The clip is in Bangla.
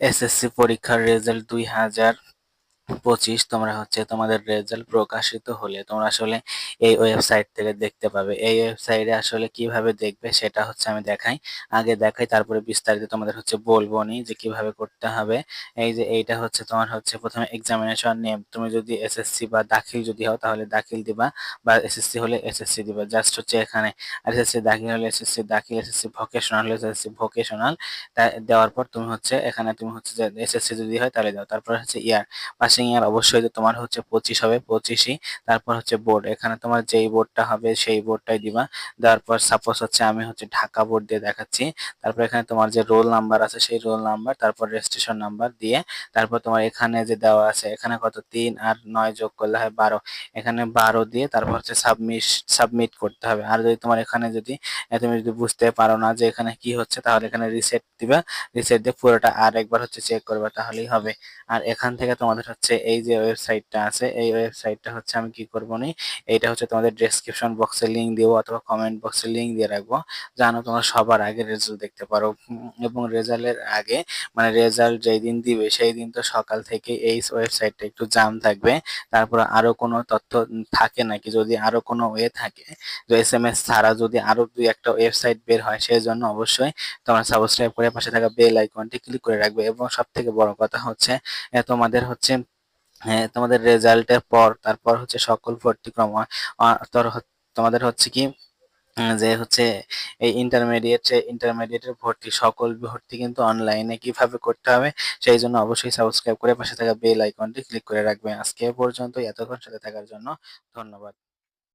এসএসসি পরীক্ষার রেজাল্ট দুই হাজার পঁচিশ, তোমরা হচ্ছে তোমাদের রেজাল্ট প্রকাশিত হলে তোমরা আসলে এই ওয়েবসাইট থেকে দেখতে পাবে। এই ওয়েবসাইটে আসলে কীভাবে দেখবে সেটা হচ্ছে আমি দেখাই। আগে দেখাই, তারপরে বিস্তারিত তোমাদের হচ্ছে বলব নি যে কীভাবে করতে হবে। এই যে এইটা হচ্ছে তোমার হচ্ছে প্রথমে এক্সামিনেশন নেম তুমি যদি এসএসসি বা দাখিল যদি হও তাহলে দাখিল দিবা বা এসএসসি হলে এসএসসি দিবা। জাস্ট হচ্ছে এখানে আর এসএসসি দাখিল হলে এসএসসি দাখিল এসএসসি ভোকেশনাল হলে এসএসসি ভোকেশনাল দেওয়ার পর তুমি হচ্ছে এখানে তুমি হচ্ছে এসএসসি যদি হয় তাহলে দাও। তারপর হচ্ছে ইয়ার পাসিং ইয়ার অবশ্যই যে তোমার হচ্ছে পঁচিশ হবে, পঁচিশই। তারপর হচ্ছে বোর্ড এখানে তোমার যেই বোর্ডটা হবে সেই বোর্ডটাই দিবা। দেওয়ার পর হচ্ছে আমি হচ্ছে ঢাকা বোর্ড দিয়ে দেখাচ্ছি। তারপর এখানে তোমার যে রোল নাম্বার আছে সেই রোল নাম্বার তারপর রেজিস্ট্রেশন নাম্বার দিয়ে তারপর তোমার এখানে যে দেওয়া আছে, এখানে কত? তিন আর নয় যোগ করলে হয় বারো। এখানে বারো দিয়ে তারপর হচ্ছে সাবমিট সাবমিট করতে হবে। আর যদি তোমার এখানে যদি তুমি যদি বুঝতে পারো না যে এখানে কি হচ্ছে, তাহলে এখানে রিসেট দিবা। রিসেট দিয়ে পুরোটা আর একবার হচ্ছে চেক করবে, তাহলেই হবে। আর এখান থেকে তোমাদের হচ্ছে এই যে ওয়েবসাইটটা আছে, এই ওয়েবসাইটটা হচ্ছে আমি কি করব নি? এইটা হচ্ছে তোমাদের ডেসক্রিপশন বক্সে লিঙ্ক দিব অথবা কমেন্ট বক্সে লিঙ্ক দিয়ে রাখব। জানো তোমরা সবার আগে রেজাল্ট দেখতে পারো। এবং রেজাল্টের আগে মানে রেজাল্ট যেই দিন দিবে, সেই দিন তো সকাল থেকে এই ওয়েবসাইটটা একটু জাম থাকবে। তারপর আরও কোনো তথ্য থাকে নাকি? যদি আরও কোনো ওয়ে থাকে, তো এস এম এস ছাড়া যদি আরও দুই একটা ওয়েবসাইট বের হয় সেই জন্য অবশ্যই তোমরা সাবস্ক্রাইব করে পাশে থাকা বেল আইকনটি ক্লিক করে রাখবে। এবং সব থেকে বড় কথা হচ্ছে তোমাদের হচ্ছে হ্যাঁ তোমাদের রেজাল্টের পর, তারপর হচ্ছে সকল ভর্তি ভর্তিক্রম তোমাদের হচ্ছে কি যে হচ্ছে এই ইন্টারমিডিয়েট ইন্টারমিডিয়েটের ভর্তি, সকল ভর্তি কিন্তু অনলাইনে কীভাবে করতে হবে, সেই জন্য অবশ্যই সাবস্ক্রাইব করে পাশে থাকা বেল আইকনটি ক্লিক করে রাখবেন আজকে পর্যন্ত এতক্ষণ সাথে থাকার জন্য ধন্যবাদ।